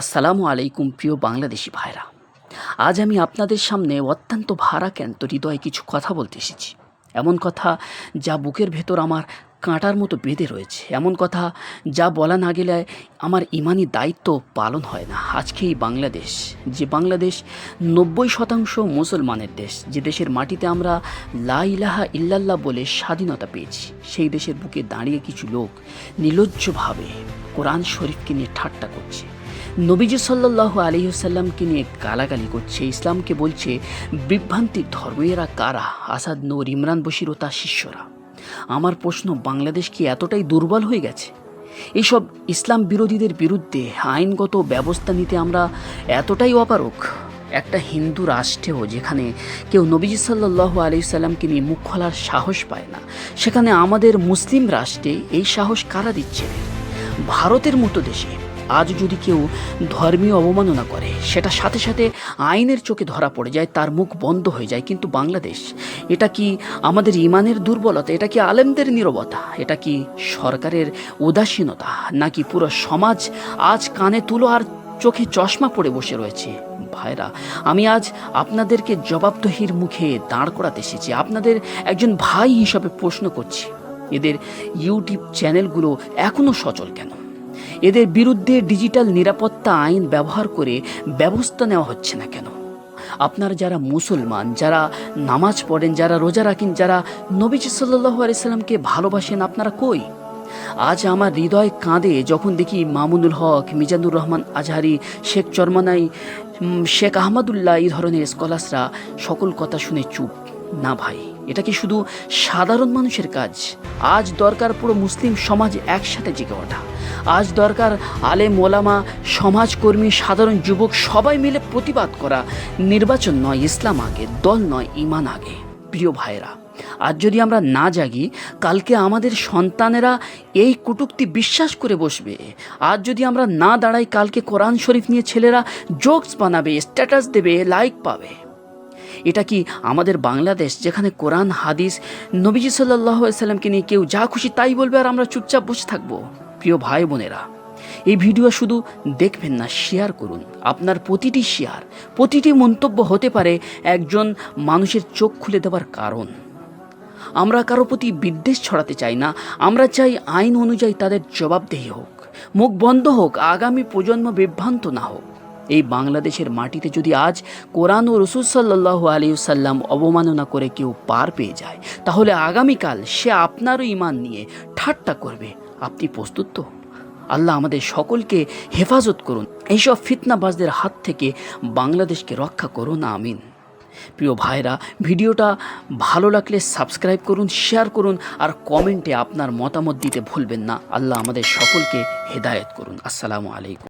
আসসালামু আলাইকুম, প্রিয় বাংলাদেশি ভাইরা। আজ আমি আপনাদের সামনে অত্যন্ত ভারাক্রান্ত হৃদয়ে কিছু কথা বলতে এসেছি। এমন কথা যা বুকের ভেতর আমার কাঁটার মতো বেঁধে রয়েছে। এমন কথা যা বলা না গেলে আমার ইমানি দায়িত্ব পালন হয় না। আজকে এই বাংলাদেশ, যে বাংলাদেশ নব্বই শতাংশ মুসলমানের দেশ, যে দেশের মাটিতে আমরা লা ইলাহা ইল্লাল্লাহ বলে স্বাধীনতা পেয়েছি, সেই দেশের বুকে দাঁড়িয়ে কিছু লোক নির্লজ্জভাবে কোরআন শরীফকে নিয়ে ঠাট্টা করছে। নবীজি সাল্লাহ আলিহাসাল্লামকে নিয়ে গালাগালি করছে, ইসলামকে বলছে বিভ্রান্তির ধর্ম এরা কারা? আসাদ নূর, ইমরান বশির ও তার শিষ্যরা। আমার প্রশ্ন, বাংলাদেশ কি এতটাই দুর্বল হয়ে গেছে? এইসব ইসলাম বিরোধীদের বিরুদ্ধে আইনগত ব্যবস্থা নিতে আমরা এতটাই অপারক একটা হিন্দু রাষ্ট্রেও যেখানে কেউ নবীজি সাল্লাহ আলিয়াল্লামকে নিয়ে মুখ খোলার সাহস পায় না, সেখানে আমাদের মুসলিম রাষ্ট্রে এই সাহস কারা দিচ্ছে? ভারতের মতো দেশে আজ যদি কেউ ধর্মীয় অবমাননা করে, সেটা সাথে সাথে আইনের চোখে ধরা পড়ে যায়, তার মুখ বন্ধ হয়ে যায়। কিন্তু বাংলাদেশ, এটা কি আমাদের ইমানের দুর্বলতা? এটা কি আলেমদের নীরবতা? এটা কি সরকারের উদাসীনতা? নাকি পুরো সমাজ আজ কানে তুলো আর চোখে চশমা পড়ে বসে রয়েছে? ভাইরা, আমি আজ আপনাদেরকে জবাবদহির মুখে দাঁড় করাতে এসেছি। আপনাদের একজন ভাই হিসাবে প্রশ্ন করছি। এদের ইউটিউব চ্যানেলগুলো এখনও সচল কেন? এদের বিরুদ্ধে ডিজিটাল নিরাপত্তা আইন ব্যবহার করে ব্যবস্থা নেওয়া হচ্ছে না কেন? আপনারা যারা মুসলমান, যারা নামাজ পড়েন, যারা রোজা রাখেন, যারা নবীজি সাল্লাহ আলাইসাল্লামকে ভালোবাসেন, আপনারা কই? আজ আমার হৃদয় কাঁদে যখন দেখি মামুনুল হক, মিজানুর রহমান আজহারি, শেখ চরমানাই শেখ আহমদুল্লাহ এই ধরনের স্কলার্সরা সকল কথা শুনে চুপ। না ভাই। এটা কি শুধু সাধারণ মানুষের কাজ? আজ দরকার পুরো মুসলিম সমাজ একসাথে জেগে ওঠা। আজ দরকার আলেম, ওলামা, সমাজকর্মী, সাধারণ যুবক সবাই মিলে প্রতিবাদ করা। নির্বাচন নয় ইসলাম আগে, দল নয় ইমান আগে। প্রিয় ভাইরা আজ যদি আমরা না জাগি, কালকে আমাদের সন্তানেরা এই কুটুক্তি বিশ্বাস করে বসবে। আজ যদি আমরা না দাঁড়াই, কালকে কোরআন শরীফ নিয়ে ছেলেরা জোকস বানাবে স্ট্যাটাস দেবে লাইক পাবে। এটা কি আমাদের বাংলাদেশ, যেখানে কোরআন, হাদিস, নবীজি সাল্লাহ সাল্লামকে নিয়ে কেউ যা খুশি তাই বলবে আর আমরা চুপচাপ বসে থাকব? প্রিয় ভাই বোনেরা, এই ভিডিও শুধু দেখবেন না শেয়ার করুন। আপনার প্রতিটি শেয়ার প্রতিটি মন্তব্য হতে পারে একজন মানুষের চোখ খুলে দেওয়ার কারণ। আমরা কারও প্রতি বিদ্বেষ ছড়াতে চাই না, আমরা চাই আইন অনুযায়ী তাদের জবাবদেহি হোক, মুখ বন্ধ হোক, আগামী প্রজন্ম বিভ্রান্ত না হোক। এই বাংলাদেশের মাটিতে যদি আজ কোরআন ও রসুল সাল্লাহ আলিউসাল্লাম অবমাননা করে কেউ পার পেয়ে যায়, তাহলে আগামীকাল সে আপনারও ইমান নিয়ে ঠাট্টা করবে। আপনি প্রস্তুত তো? আল্লাহ আমাদের সকলকে হেফাজত করুন। এইসব ফিতনাবাজদের হাত থেকে বাংলাদেশকে রক্ষা করুন, আমিন। প্রিয় ভাইরা, ভিডিওটা ভালো লাগলে সাবস্ক্রাইব করুন, শেয়ার করুন, আর কমেন্টে আপনার মতামত দিতে ভুলবেন না। আল্লাহ আমাদের সকলকে হেদায়ত করুন। আসসালামু আলাইকুম।